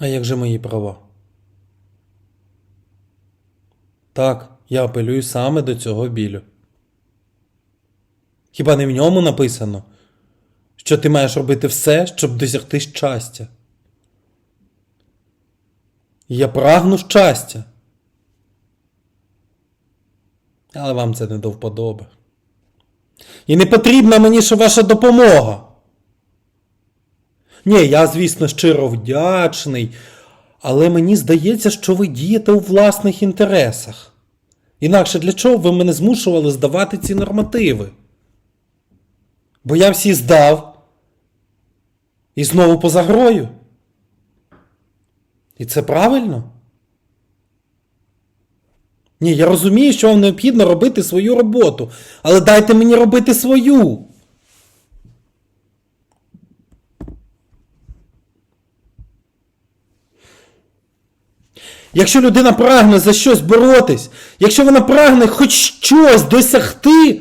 А як же мої права? Так, я апелюю саме до цього білю. Хіба не в ньому написано, що ти маєш робити все, щоб досягти щастя? Я прагну щастя. Але вам це не до вподоби. І не потрібна мені ще ваша допомога. Ні, я, звісно, щиро вдячний, але мені здається, що ви дієте у власних інтересах. Інакше для чого ви мене змушували здавати ці нормативи? Бо я всі здав. І знову поза грою. І це правильно? Ні, я розумію, що вам необхідно робити свою роботу, але дайте мені робити свою. Якщо людина прагне за щось боротись, якщо вона прагне хоч щось досягти,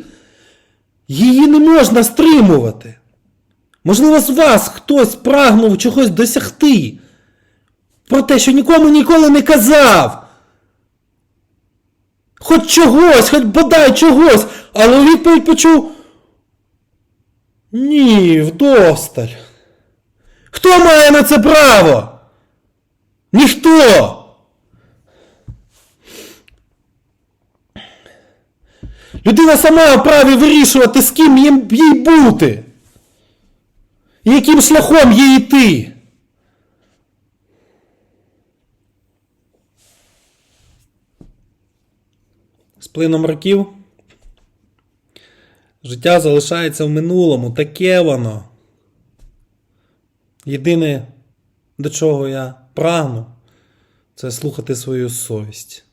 її не можна стримувати. Можливо, з вас хтось прагнув чогось досягти. Про те, що нікому ніколи не казав. Хоч чогось, хоч бодай чогось, але у відповідь почув. Ні, вдосталь. Хто має на це право? Ніхто. Людина сама вправі вирішувати, з ким їй бути. І яким шляхом їй йти. З плином років життя залишається в минулому, таке воно. Єдине, до чого я прагну, це слухати свою совість.